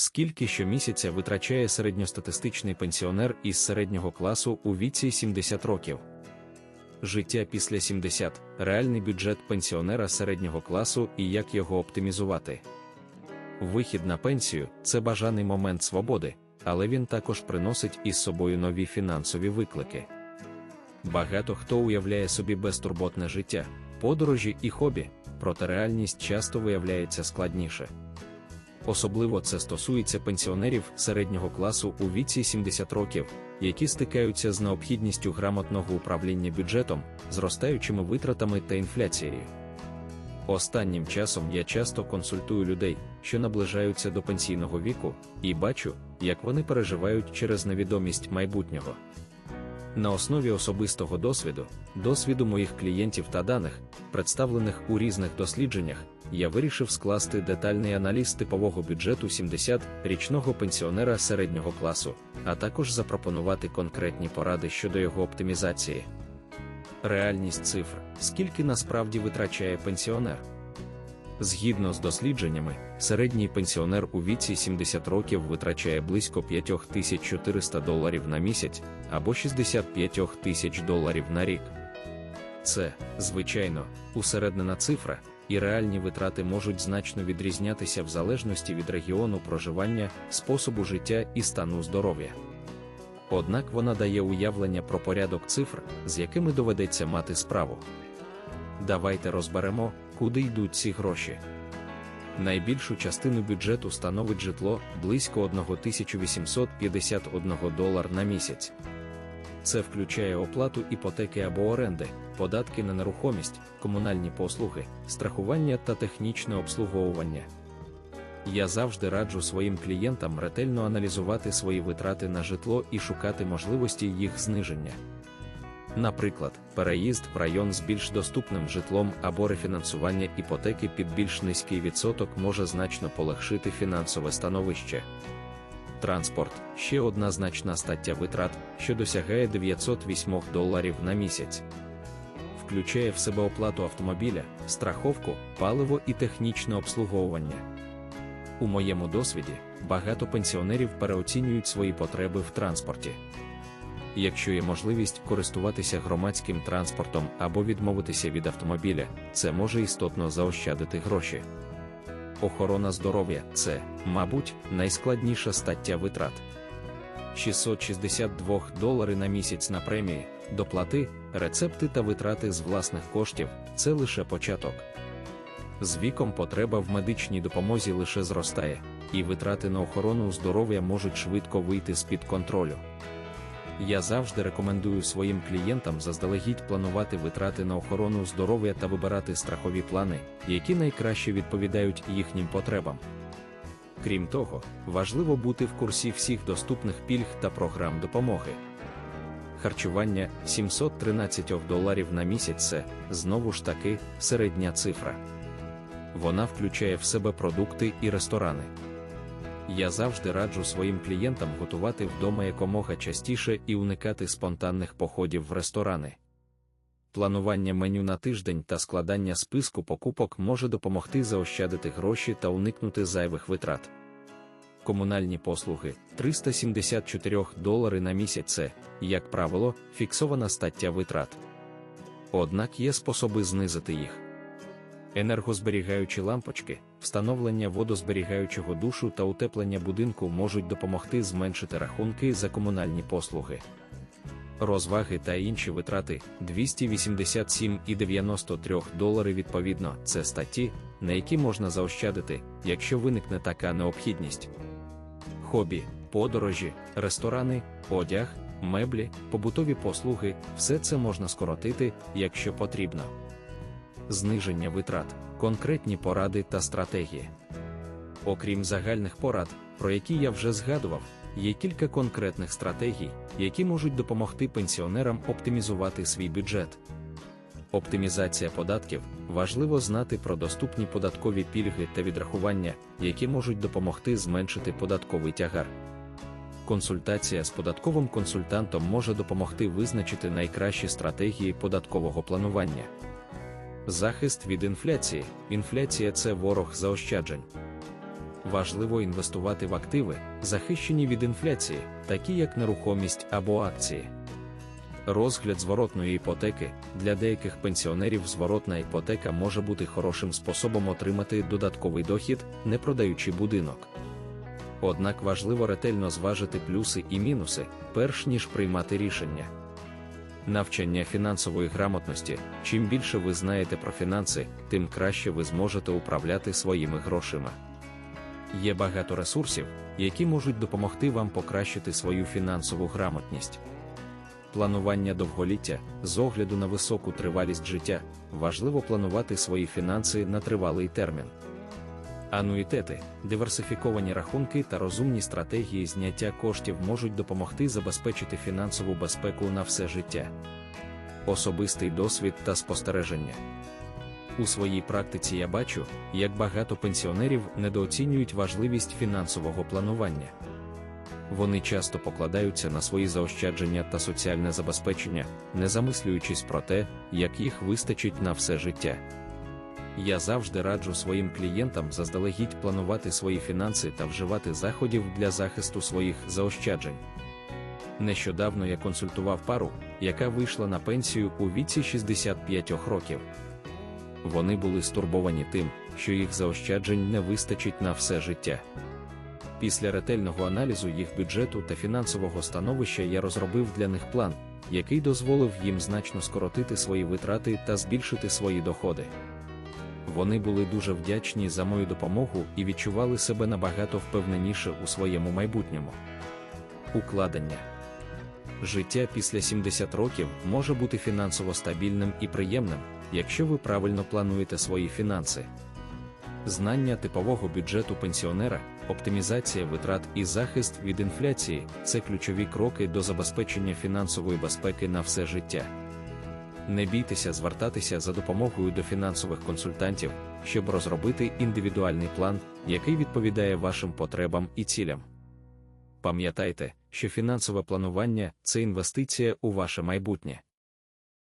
Скільки щомісяця витрачає середньостатистичний пенсіонер із середнього класу у віці 70 років? Життя після 70, реальний бюджет пенсіонера середнього класу і як його оптимізувати. Вихід на пенсію це бажаний момент свободи, але він також приносить із собою нові фінансові виклики. Багато хто уявляє собі безтурботне життя, подорожі і хобі, проте реальність часто виявляється складніше. Особливо це стосується пенсіонерів середнього класу у віці 70 років, які стикаються з необхідністю грамотного управління бюджетом, зростаючими витратами та інфляцією. Останнім часом я часто консультую людей, що наближаються до пенсійного віку, і бачу, як вони переживають через невідомість майбутнього. На основі особистого досвіду, досвіду моїх клієнтів та даних, представлених у різних дослідженнях, я вирішив скласти детальний аналіз типового бюджету 70-річного пенсіонера середнього класу, а також запропонувати конкретні поради щодо його оптимізації. Реальність цифр, скільки насправді витрачає пенсіонер. Згідно з дослідженнями, середній пенсіонер у віці 70 років витрачає близько 5400 доларів на місяць або 65 тисяч доларів на рік. Це, звичайно, усереднена цифра, і реальні витрати можуть значно відрізнятися в залежності від регіону проживання, способу життя і стану здоров'я. Однак вона дає уявлення про порядок цифр, з якими доведеться мати справу. Давайте розберемо, куди йдуть ці гроші. Найбільшу частину бюджету становить житло близько 1851 долар на місяць. Це включає оплату іпотеки або оренди, податки на нерухомість, комунальні послуги, страхування та технічне обслуговування. Я завжди раджу своїм клієнтам ретельно аналізувати свої витрати на житло і шукати можливості їх зниження. Наприклад, переїзд в район з більш доступним житлом або рефінансування іпотеки під більш низький відсоток може значно полегшити фінансове становище. Транспорт ще одна значна стаття витрат, що досягає 908 доларів на місяць. Включає в себе оплату автомобіля, страховку, паливо і технічне обслуговування. У моєму досвіді багато пенсіонерів переоцінюють свої потреби в транспорті. Якщо є можливість користуватися громадським транспортом або відмовитися від автомобіля, це може істотно заощадити гроші. Охорона здоров'я це, мабуть, найскладніша стаття витрат. 662 долари на місяць на премії, доплати, рецепти та витрати з власних коштів це лише початок. З віком потреба в медичній допомозі лише зростає, і витрати на охорону здоров'я можуть швидко вийти з-під контролю. Я завжди рекомендую своїм клієнтам заздалегідь планувати витрати на охорону здоров'я та вибирати страхові плани, які найкраще відповідають їхнім потребам. Крім того, важливо бути в курсі всіх доступних пільг та програм допомоги. Харчування 713 доларів на місяць це, знову ж таки, середня цифра. Вона включає в себе продукти і ресторани. Я завжди раджу своїм клієнтам готувати вдома якомога частіше і уникати спонтанних походів в ресторани. Планування меню на тиждень та складання списку покупок може допомогти заощадити гроші та уникнути зайвих витрат. Комунальні послуги 374 долари на місяць це, як правило, фіксована стаття витрат. Однак є способи знизити їх енергозберігаючі лампочки, встановлення водозберігаючого душу та утеплення будинку можуть допомогти зменшити рахунки за комунальні послуги. Розваги та інші витрати 287,93 долари відповідно це статті, на які можна заощадити, якщо виникне така необхідність. Хобі, подорожі, ресторани, одяг, меблі, побутові послуги все це можна скоротити, якщо потрібно зниження витрат, конкретні поради та стратегії. Окрім загальних порад, про які я вже згадував, є кілька конкретних стратегій, які можуть допомогти пенсіонерам оптимізувати свій бюджет. Оптимізація податків важливо знати про доступні податкові пільги та відрахування, які можуть допомогти зменшити податковий тягар. Консультація з податковим консультантом може допомогти визначити найкращі стратегії податкового планування. Захист від інфляції. Інфляція це ворог заощаджень. важливо інвестувати в активи, захищені від інфляції, такі як нерухомість або акції. Розгляд зворотної іпотеки для деяких пенсіонерів зворотна іпотека може бути хорошим способом отримати додатковий дохід, не продаючи будинок. Однак важливо ретельно зважити плюси і мінуси, перш ніж приймати рішення. Навчання фінансової грамотності. Чим більше ви знаєте про фінанси, тим краще ви зможете управляти своїми грошима. Є багато ресурсів, які можуть допомогти вам покращити свою фінансову грамотність. Планування довголіття з огляду на високу тривалість життя важливо планувати свої фінанси на тривалий термін. Ануїтети, диверсифіковані рахунки та розумні стратегії зняття коштів можуть допомогти забезпечити фінансову безпеку на все життя. Особистий досвід та спостереження. У своїй практиці я бачу, як багато пенсіонерів недооцінюють важливість фінансового планування. Вони часто покладаються на свої заощадження та соціальне забезпечення, не замислюючись про те, як їх вистачить на все життя. Я завжди раджу своїм клієнтам заздалегідь планувати свої фінанси та вживати заходів для захисту своїх заощаджень. Нещодавно я консультував пару, яка вийшла на пенсію у віці 65 років. Вони були стурбовані тим, що їх заощаджень не вистачить на все життя. Після ретельного аналізу їх бюджету та фінансового становища я розробив для них план, який дозволив їм значно скоротити свої витрати та збільшити свої доходи. Вони були дуже вдячні за мою допомогу і відчували себе набагато впевненіше у своєму майбутньому. Укладення життя після 70 років може бути фінансово стабільним і приємним, якщо ви правильно плануєте свої фінанси. Знання типового бюджету пенсіонера, оптимізація витрат і захист від інфляції це ключові кроки до забезпечення фінансової безпеки на все життя. Не бійтеся звертатися за допомогою до фінансових консультантів, щоб розробити індивідуальний план, який відповідає вашим потребам і цілям. Пам'ятайте, що фінансове планування це інвестиція у ваше майбутнє.